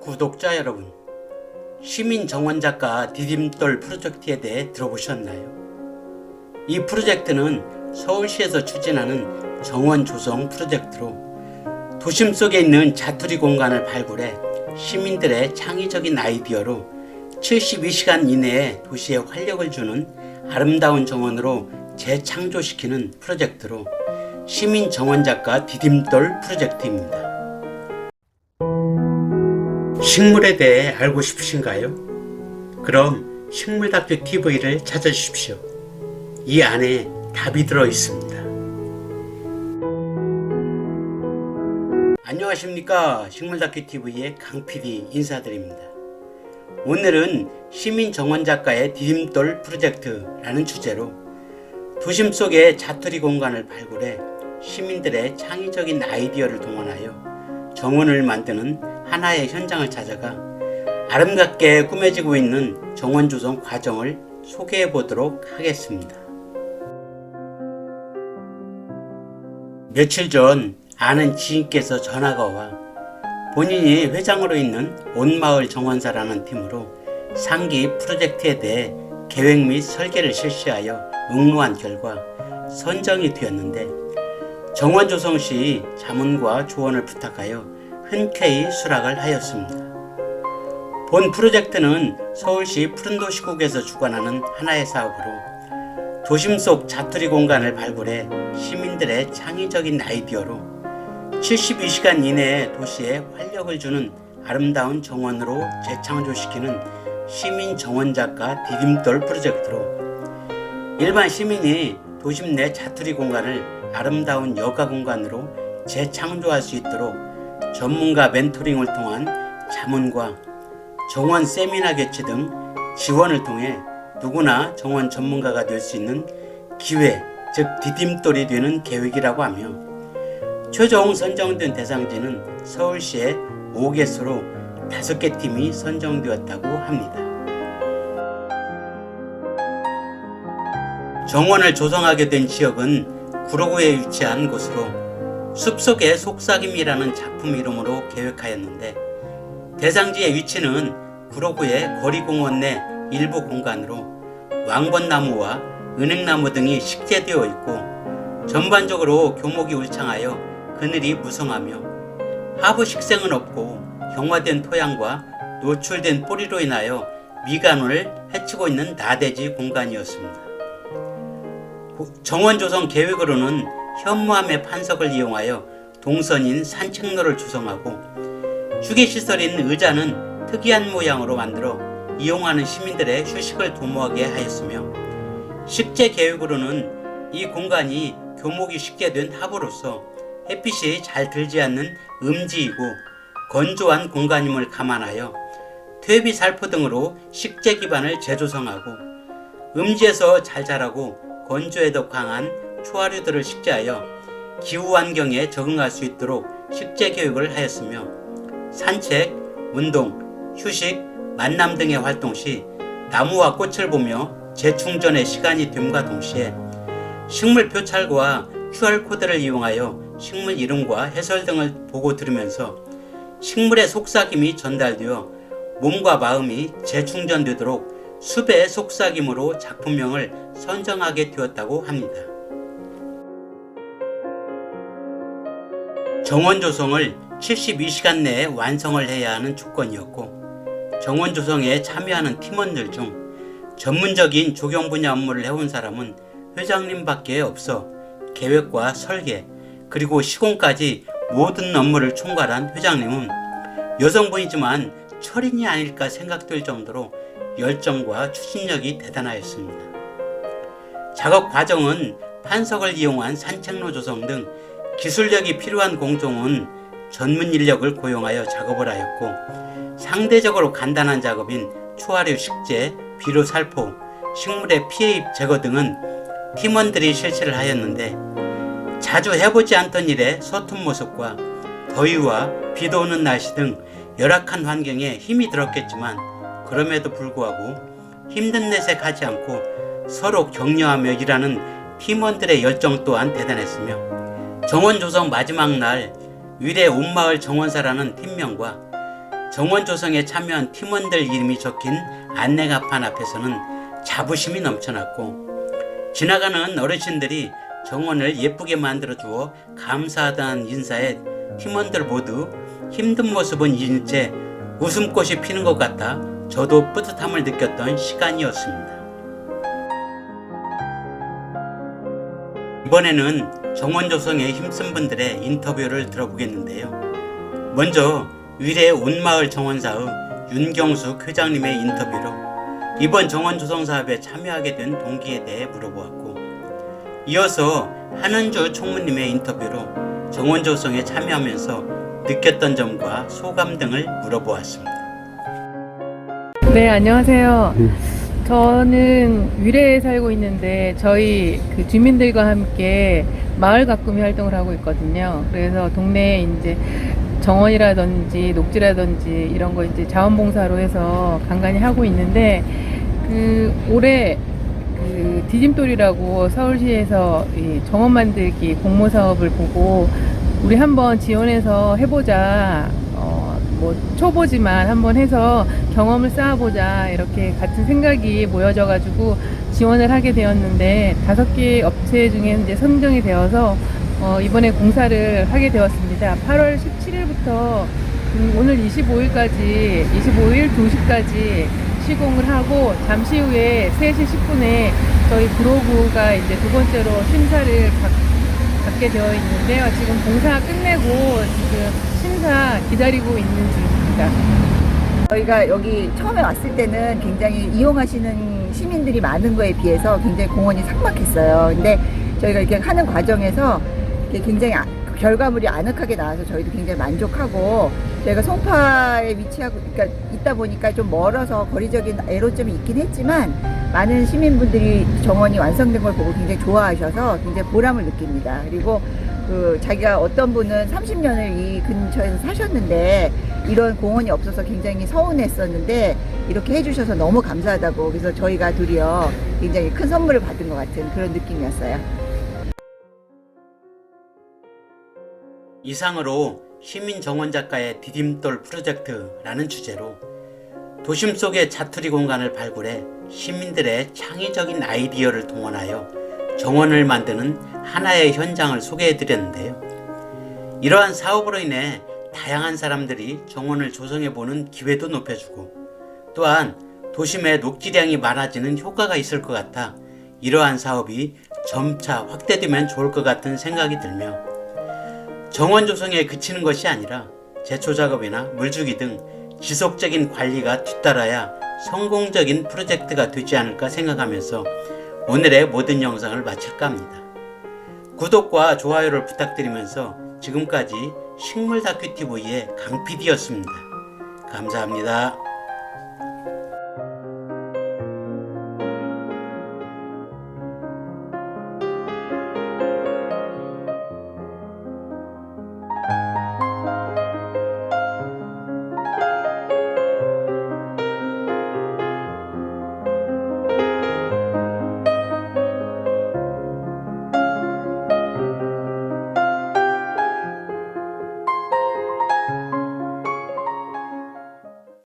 구독자 여러분, 시민 정원 작가 디딤돌 프로젝트에 대해 들어보셨나요? 이 프로젝트는 서울시에서 추진하는 정원 조성 프로젝트로 도심 속에 있는 자투리 공간을 발굴해 시민들의 창의적인 아이디어로 72시간 이내에 도시에 활력을 주는 아름다운 정원으로 재창조시키는 프로젝트로 시민 정원 작가 디딤돌 프로젝트입니다. 식물에 대해 알고 싶으신가요? 그럼 식물다큐 TV를 찾아주십시오. 이 안에 답이 들어 있습니다. 안녕하십니까. 식물다큐 TV의 강PD 인사드립니다. 오늘은 시민 정원 작가의 디딤돌 프로젝트라는 주제로 도심 속의 자투리 공간을 발굴해 시민들의 창의적인 아이디어를 동원하여 정원을 만드는 하나의 현장을 찾아가 아름답게 꾸며지고 있는 정원 조성 과정을 소개해 보도록 하겠습니다. 며칠 전 아는 지인께서 전화가 와 본인이 회장으로 있는 온마을 정원사라는 팀으로 상기 프로젝트에 대해 계획 및 설계를 실시하여 응모한 결과 선정이 되었는데 정원 조성 시 자문과 조언을 부탁하여 흔쾌히 수락을 하였습니다. 본 프로젝트는 서울시 푸른도시국에서 주관하는 하나의 사업으로 도심 속 자투리 공간을 발굴해 시민들의 창의적인 아이디어로 72시간 이내에 도시에 활력을 주는 아름다운 정원으로 재창조시키는 시민 정원 작가 디딤돌 프로젝트로 일반 시민이 도심 내 자투리 공간을 아름다운 여가 공간으로 재창조할 수 있도록 전문가 멘토링을 통한 자문과 정원 세미나 개최 등 지원을 통해 누구나 정원 전문가가 될 수 있는 기회, 즉 디딤돌이 되는 계획이라고 하며 최종 선정된 대상지는 서울시의 5개소로 5개 팀이 선정되었다고 합니다. 정원을 조성하게 된 지역은 구로구에 위치한 곳으로 숲속의 속삭임이라는 작품 이름으로 계획하였는데 대상지의 위치는 구로구의 거리공원 내 일부 공간으로 왕번나무와 은행나무 등이 식재되어 있고 전반적으로 교목이 울창하여 그늘이 무성하며 하부 식생은 없고 경화된 토양과 노출된 뿌리로 인하여 미간을 해치고 있는 나대지 공간이었습니다. 정원 조성 계획으로는 현무암의 판석을 이용하여 동선인 산책로를 조성하고 휴게시설인 의자는 특이한 모양으로 만들어 이용하는 시민들의 휴식을 도모하게 하였으며 식재 계획으로는 이 공간이 교목이 쉽게 된 하부로서 햇빛이 잘 들지 않는 음지이고 건조한 공간임을 감안하여 퇴비 살포 등으로 식재 기반을 재조성하고 음지에서 잘 자라고 건조에도 강한 초하류들을 식재하여 기후 환경에 적응할 수 있도록 식재 교육을 하였으며 산책, 운동, 휴식, 만남 등의 활동 시 나무와 꽃을 보며 재충전의 시간이 됨과 동시에 식물 표찰과 QR코드를 이용하여 식물 이름과 해설 등을 보고 들으면서 식물의 속삭임이 전달되어 몸과 마음이 재충전되도록 숲의 속삭임으로 작품명을 선정하게 되었다고 합니다. 정원 조성을 72시간 내에 완성을 해야 하는 조건이었고 정원 조성에 참여하는 팀원들 중 전문적인 조경 분야 업무를 해온 사람은 회장님밖에 없어 계획과 설계 그리고 시공까지 모든 업무를 총괄한 회장님은 여성분이지만 철인이 아닐까 생각될 정도로 열정과 추진력이 대단하였습니다. 작업 과정은 판석을 이용한 산책로 조성 등 기술력이 필요한 공종은 전문 인력을 고용하여 작업을 하였고 상대적으로 간단한 작업인 초하류 식재, 비료 살포, 식물의 피해 제거 등은 팀원들이 실시를 하였는데 자주 해보지 않던 일에 서툰 모습과 더위와 비도 오는 날씨 등 열악한 환경에 힘이 들었겠지만 그럼에도 불구하고 힘든 내색하지 않고 서로 격려하며 일하는 팀원들의 열정 또한 대단했으며 정원 조성 마지막 날 위례 온마을 정원사라는 팀명과 정원 조성에 참여한 팀원들 이름이 적힌 안내가판 앞에서는 자부심이 넘쳐났고 지나가는 어르신들이 정원을 예쁘게 만들어 주어 감사하다는 인사에 팀원들 모두 힘든 모습은 잊은 채 웃음꽃이 피는 것 같아 저도 뿌듯함을 느꼈던 시간이었습니다. 이번에는 정원 조성에 힘쓴 분들의 인터뷰를 들어보겠는데요. 먼저 위례 온마을 정원사의 윤경숙 회장님의 인터뷰로 이번 정원 조성 사업에 참여하게 된 동기에 대해 물어보았고 이어서 한은주 총무님의 인터뷰로 정원 조성에 참여하면서 느꼈던 점과 소감 등을 물어보았습니다. 네, 안녕하세요. 저는 위례에 살고 있는데 저희 그 주민들과 함께 마을 가꾸미 활동을 하고 있거든요. 그래서 동네에 이제 정원이라든지 녹지라든지 이런 거 이제 자원봉사로 해서 간간히 하고 있는데 그 올해 그 디딤돌이라고 서울시에서 이 정원 만들기 공모 사업을 보고 우리 한번 지원해서 해보자. 어, 뭐 초보지만 한번 해서 경험을 쌓아보자 이렇게 같은 생각이 모여져 가지고 지원을 하게 되었는데 다섯 개 업체 중에 이제 선정이 되어서 어, 이번에 공사를 하게 되었습니다. 8월 17일부터 오늘 25일까지 25일 2시까지 시공을 하고 잠시 후에 3시 10분에 저희 브로그가 이제 두 번째로 심사를 받, 받게 되어 있는데요. 지금 공사 끝내고 지금 심사 기다리고 있는 중입니다. 저희가 여기 처음에 왔을 때는 굉장히 이용하시는 시민들이 많은 거에 비해서 굉장히 공원이 삭막했어요. 근데 저희가 이렇게 하는 과정에서 굉장히 아- 결과물이 아늑하게 나와서 저희도 굉장히 만족하고 저희가 송파에 위치하고 그러니까 있다 보니까 좀 멀어서 거리적인 애로점이 있긴 했지만 많은 시민분들이 정원이 완성된 걸 보고 굉장히 좋아하셔서 굉장히 보람을 느낍니다. 그리고 그 자기가 어떤 분은 30년을 이 근처에서 사셨는데 이런 공원이 없어서 굉장히 서운했었는데 이렇게 해주셔서 너무 감사하다고 그래서 저희가 드디어 굉장히 큰 선물을 받은 것 같은 그런 느낌이었어요. 이상으로 시민 정원 작가의 디딤돌 프로젝트라는 주제로 도심 속의 자투리 공간을 발굴해 시민들의 창의적인 아이디어를 동원하여 정원을 만드는 하나의 현장을 소개해 드렸는데요. 이러한 사업으로 인해 다양한 사람들이 정원을 조성해 보는 기회도 높여주고 또한 도심의 녹지량이 많아지는 효과가 있을 것 같아 이러한 사업이 점차 확대되면 좋을 것 같은 생각이 들며 정원 조성에 그치는 것이 아니라 제초 작업이나 물주기 등 지속적인 관리가 뒤따라야 성공적인 프로젝트가 되지 않을까 생각하면서 오늘의 모든 영상을 마칠까 합니다. 구독과 좋아요를 부탁드리면서 지금까지 식물 다큐 TV의 강 PD였습니다. 감사합니다.